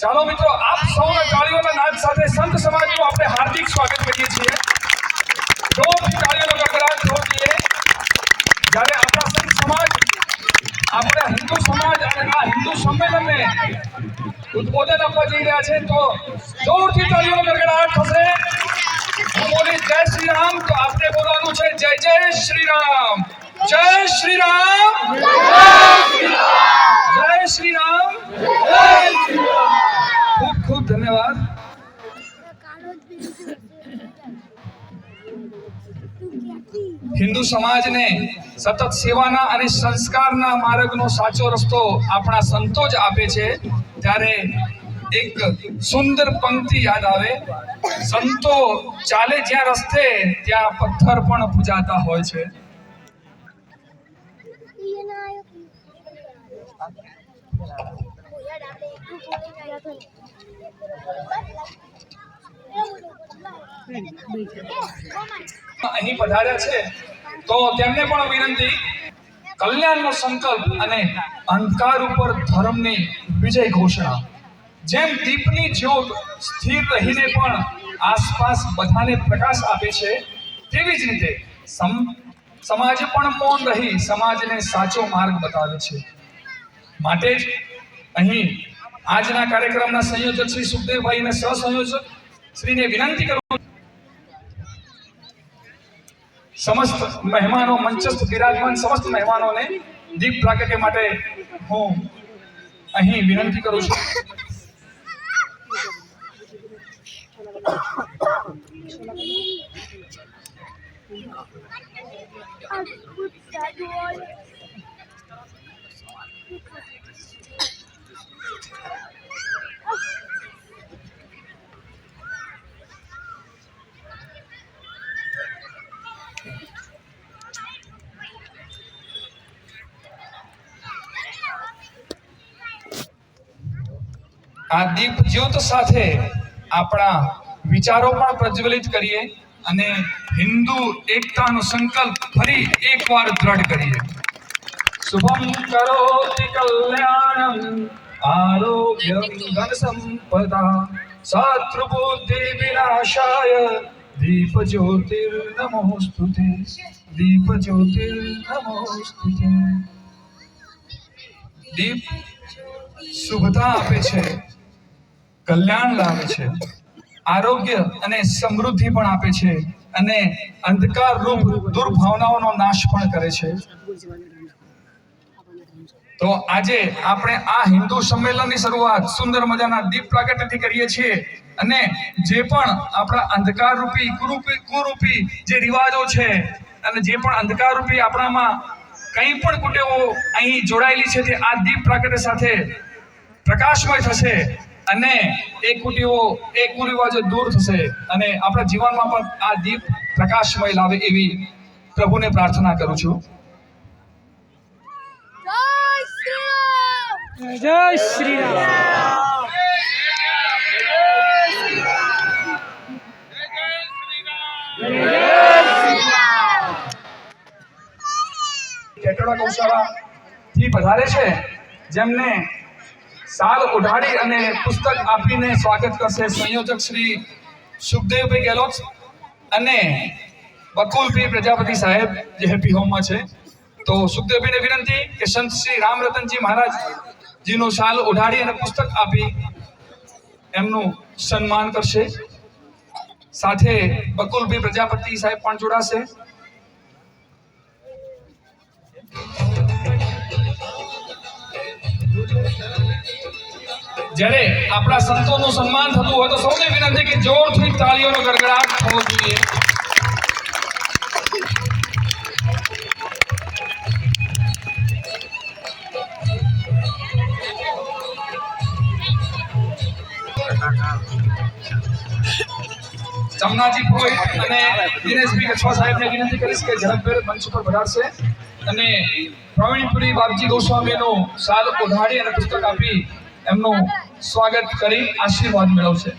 ચાલો મિત્રો, આપ સૌના તાળીઓના નાદ સાથે સંત સમાજનું આપણે હાર્દિક સ્વાગત કરીએ છીએ. જોરથી તાળીઓનો ગડગડાટ થવો જોઈએ જ્યારે આપણા સંત સમાજ, આપણા હિન્દુ સમાજ અને આ હિન્દુ સંમેલનને ઉદબોધન આપવા જઈ રહ્યા છે, તો જોરથી તાળીઓનો ગડગડાટ થશે. બોલી જય શ્રી રામ તો આપણે બોલવાનું છે જય જય શ્રી રામ જય શ્રી રામ જય શ્રી રામ ખૂબ ખૂબ ધન્યવાદ. હિન્દુ સમાજને સતત સેવાના અને સંસ્કારના માર્ગનો સાચો રસ્તો આપણા સંતો જ આપે છે. ત્યારે એક સુંદર પંક્તિ યાદ આવે. સંતો ચાલે જ્યાં રસ્તે, ત્યાં પથ્થર પણ પૂજાતા હોય છે. અહીં પધાર્યા છે. તો તેમને પણ વિનંતી, કલ્યાણનો સંકલ્પ અને અંધકાર ઉપર ધર્મની વિજય ઘોષણા. જેમ દીપની જ્યોત સ્થિર રહીને પણ આસપાસ બધાને પ્રકાશ આપે છે, તેવી જ રીતે સમાજ પણ મૌન રહી સમાજને સાચો માર્ગ બતાવે છે. માટે જ અહીં આજના કાર્યક્રમના સંયોજક શ્રી સુખદેવભાઈ અને સહસંયોજક શ્રીને વિનંતી કરું સમસ્ત મહેમાનો, મંચસ્થ, બિરાજમાન સમસ્ત મહેમાનોને દીપ પ્રાગટ્ય માટે હું અહીં વિનંતી કરું છું. આ દીપ જ્યોત સાથે આપણા વિચારો પણ પ્રજ્વલિત કરીએ અને હિન્દુ એકતાનો સંકલ્પ ફરી એકવાર દ્રઢ કરીએ. શુભમ કરોતિ કલ્યાણમ આરોગ્યમ ધન સંપદા શત્રુબુદ્ધિ વિનાશાય દીપ જ્યોતિર નમોસ્તુતે દીપ જ્યોતિર નમોસ્તુતે દીપ શુભતા આપે છે. કલ્યાણ લાવે છે. આરોગ્ય અને સમૃદ્ધિ પણ આપે છે અને અંધકાર રૂપ દુર્ભાવનાઓનો નાશ પણ કરે છે. તો આજે આપણે આ હિન્દુ સંમેલનની શરૂઆત સુંદર મજાના દીપ પ્રાગટ્યથી કરીએ છીએ અને જે પણ આપણા અંધકાર રૂપી કુરૂપી કુરૂપી જે રિવાજો છે અને જે પણ અંધકાર રૂપી આપણામાં કંઈ પણ કુટેવો અહીં જોડાયેલી છે તે આ દીપ પ્રાગટ્ય સાથે પ્રકાશમય થશે. અને એ કુટીઓ એ કુરિવાજો દૂર થશે અને આપણા જીવનમાં પણ આ દીપ પ્રકાશમય લાવે એવી પ્રભુને પ્રાર્થના કરું છું. જય શ્રી રામ. કેટોડા ગૌશાળા થી પધારે છે. જેમને સાલ ઉઢાડી અને પુસ્તક આપીને સ્વાગત કરશે. સંયોજક શ્રી સુખદેવભાઈ ગેહલોત અને બકુલભાઈ પ્રજાપતિ સાહેબ, જે હેપી હોમમાં છે. તો સુખદેવભાઈને વિનંતી કે સંત શ્રી રામરતનજી મહારાજ જીનું શાલ ઉઢાડી અને પુસ્તક આપી એમનું સન્માન કરશે. સાથે બકુલભાઈ પ્રજાપતિ સાહેબ પણ જોડાશે. જ્યારે આપણા સંતોનું સન્માન થતું હોય તો સૌને વિનંતી કે જોરથી તાળીઓનો ગડગડાટ થવો જોઈએ. જમનાજી પુરોહિત અને દિનેશભાઈ કચ્છવા સાહેબને વિનંતી કરીશ કે ઝડપભેર મંચ ઉપર વધારશે અને પ્રવીણપુરી બાપજી ગોસ્વામીનો સાલ ઉઢાડી અને પુસ્તક આપી એમનું સ્વાગત કરી આશીર્વાદ મેળવશે.